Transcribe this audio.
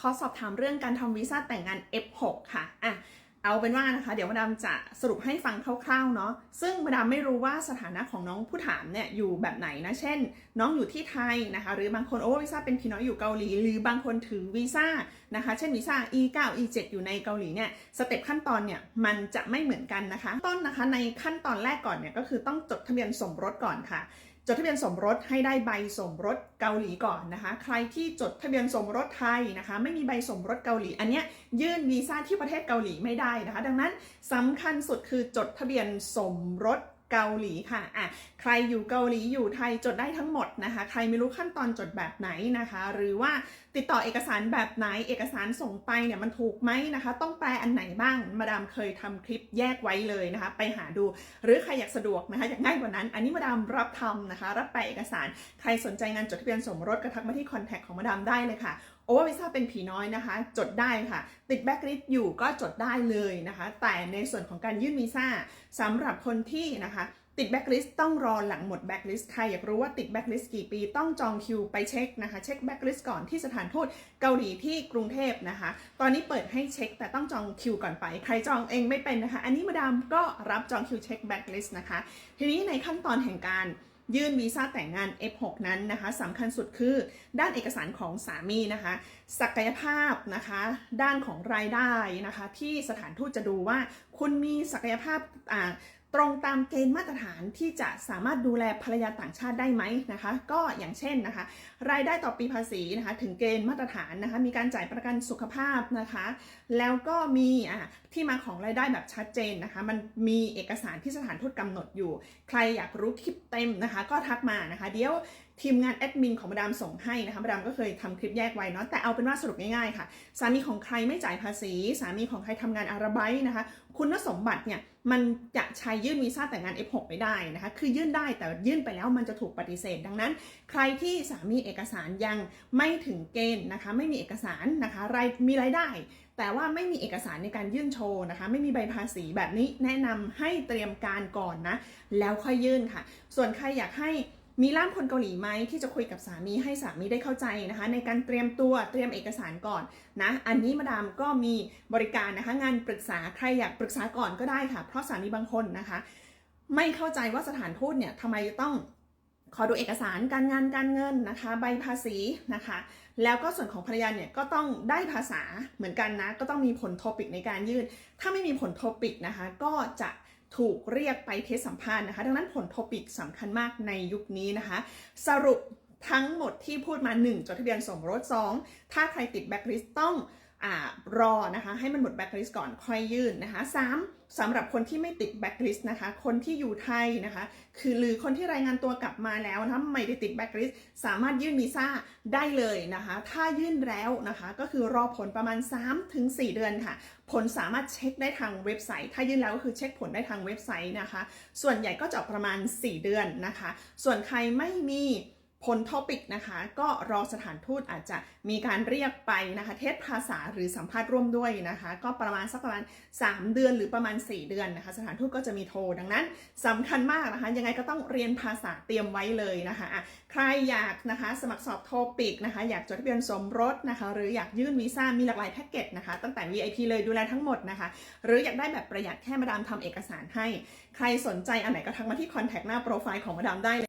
ขอสอบถามเรื่องการทำวีซ่าแต่งงาน F6 ค่ะอะเอาเป็นว่านะคะ เดี๋ยวมาดามจะสรุปให้ฟังคร่าวๆเนาะซึ่งมาดามไม่รู้ว่าสถานะของน้องผู้ถามเนี่ยอยู่แบบไหนนะ เช่น น้องอยู่ที่ไทยนะคะ หรือบางคนโอเวอร์วีซ่าเป็นพี่น้อยอยู่เกาหลี หรือบางคนถือวีซ่านะคะ เช่นวีซ่า E9 E7 อยู่ในเกาหลีเนี่ยสเต็ปขั้นตอนเนี่ยมันจะไม่เหมือนกันนะคะ ต้นนะคะในขั้นตอนแรกก่อนเนี่ยก็คือต้องจดทะเบียนสมรสก่อนค่ะ ดทะเบียนสมรสให้ได้ใบสมรสเกาหลีก่อนนะคะ ใครที่จดทะเบียนสมรสไทยนะคะ ไม่มีใบสมรสเกาหลี อันเนี้ยยื่นวีซ่าที่ประเทศเกาหลีไม่ได้นะคะ ดังนั้นสำคัญสุดคือจดทะเบียนสมรส เกาหลีค่ะอะใครอยู่เกาหลีอยู่ไทยจดได้ทั้งหมดนะคะ ใครไม่รู้ขั้นตอนจดแบบไหนนะคะ หรือว่าติดต่อเอกสารแบบไหนเอกสารส่งไปเนี่ยมันถูกไหมนะคะ ต้องแปลอันไหนบ้างมาดามเคยทำคลิปแยกไว้เลยนะคะ ไปหาดู หรือใครอยากสะดวกนะคะอยากง่ายกว่านั้น อันนี้มาดามรับทำนะคะ รับแปลเอกสารใครสนใจงานจดทะเบียนสมรสก็ทักมาที่คอนแทคของมาดามได้เลยค่ะ โอเวอร์วีซ่าเป็นผีน้อยนะคะ จดได้ค่ะ ติดแบ็กลิสต์อยู่ก็จดได้เลยนะคะ แต่ในส่วนของการยื่นวีซ่าสำหรับคนที่นะคะติดแบ็กลิสต์ต้องรอหลังหมดแบ็กลิสต์ใครอยากรู้ว่าติดแบ็กลิสต์กี่ปีต้องจองคิวไปเช็คนะคะ เช็คแบ็กลิสต์ก่อนที่สถานทูตเกาหลีที่กรุงเทพนะคะ ตอนนี้เปิดให้เช็คแต่ต้องจองคิวก่อนไป ใครจองเองไม่เป็นนะคะ อันนี้มาดามก็รับจองคิวเช็คแบ็กลิสต์นะคะ ทีนี้ในขั้นตอนแห่งการ ยื่นวีซ่าแต่งงาน F6 นั้นนะคะสำคัญสุดคือด้านเอกสารของสามีนะคะ ศักยภาพนะคะ ด้านของรายได้นะคะ ที่สถานทูตจะดูว่าคุณมีศักยภาพอ่า ตรงตามเกณฑ์มาตรฐานที่จะสามารถดูแลภรรยาต่างชาติได้ไหมนะคะ ก็อย่างเช่นนะคะ รายได้ต่อปีภาษีนะคะ ถึงเกณฑ์มาตรฐานนะคะ มีการจ่ายประกันสุขภาพนะคะ แล้วก็มีอะที่มาของรายได้แบบชัดเจนนะคะ มันมีเอกสารที่สถานทูตกำหนดอยู่ ใครอยากรู้คลิปเต็มนะคะ ก็ทักมานะคะ เดี๋ยว ทีมงานแอดมินของมาดามส่งให้นะคะมาดามก็เคยทำคลิปแยกไว้เนาะแต่เอาเป็นว่าสรุปง่ายๆค่ะ สามีของใครไม่จ่ายภาษี สามีของใครทำงานอาราไบต์นะคะ คุณสมบัติเนี่ยมันจะใช้ยื่นวีซ่าแต่งงาน F6 ไม่ได้นะคะ คือยื่นได้แต่ยื่นไปแล้วมันจะถูกปฏิเสธ ดังนั้น ใครที่สามีเอกสารยังไม่ถึงเกณฑ์นะคะ ไม่มีเอกสารนะคะรายมีรายได้ แต่ว่าไม่มีเอกสารในการยื่นโชว์นะคะ ไม่มีใบภาษีแบบนี้แนะนำให้เตรียมการก่อนนะ แล้วค่อยยื่นค่ะ ส่วนใครอยากให้ มีล่ามคนเกาหลีไหมที่จะคุยกับสามีให้สามีได้เข้าใจนะคะ ในการเตรียมตัวเตรียมเอกสารก่อนนะอันนี้มาดามก็มีบริการนะคะ งานปรึกษาใครอยากปรึกษาก่อนก็ได้ค่ะ เพราะสามีบางคนนะคะ ไม่เข้าใจว่าสถานทูตเนี่ยทำไมต้องขอดูเอกสารการงานการเงินนะคะ ใบภาษีนะคะ แล้วก็ส่วนของภรรยาเนี่ยก็ต้องได้ภาษาเหมือนกันนะ ก็ต้องมีผลโทปิกในการยื่น ถ้าไม่มีผลโทปิกนะคะ ก็จะ ถูกเรียกไปเทสสัมภาษณ์นะคะ ดังนั้นผลทอปิกสำคัญมากในยุคนี้นะคะ สรุปทั้งหมดที่พูดมา 1 จดทะเบียนสมรส 2 ถ้าใครติดแบ็คลิสต์ต้อง รอนะคะให้มันหมดแบ็คลิสต์ก่อนค่อยยื่นนะคะ 3. สำหรับคนที่ไม่ติดแบ็คลิสต์นะคะ คนที่อยู่ไทยนะคะ คือหรือคนที่รายงานตัวกลับมาแล้วนะไม่ได้ติดแบ็คลิสต์สามารถยื่นวีซ่าได้เลยนะคะ ถ้ายื่นแล้วนะคะ ก็คือรอผลประมาณ 3-4 เดือนค่ะ ผลสามารถเช็คได้ทางเว็บไซต์ ถ้ายื่นแล้วก็คือเช็คผลได้ทางเว็บไซต์นะคะ ส่วนใหญ่ก็จะประมาณ 4 เดือนนะคะ ส่วนใครไม่มี ผลทอปิกนะคะ ก็รอสถานทูตอาจจะมีการเรียกไปนะคะเทศภาษาหรือสัมภาษณ์ร่วมด้วยนะคะ ก็ประมาณสักประมาณ 3 เดือนหรือประมาณ 4 เดือนนะคะ สถานทูตก็จะมีโทรดังนั้นสำคัญมากนะคะ ยังไงก็ต้องเรียนภาษาเตรียมไว้เลยนะคะะใครอยากนะคะสมัครสอบโทปิกนะคะ อยากจดทะเบียนสมรสนะคะ หรืออยากยื่นวีซ่ามีหลากหลายแพ็กเกจนะคะ ตั้งแต่ VIP เลยดูแลทั้งหมดนะคะ หรืออยากได้แบบประหยัดแค่มาดามทำเอกสารให้ ใครสนใจอันไหนก็ทักมาที่คอนแทคหน้าโปรไฟล์ของมาดามได้เลย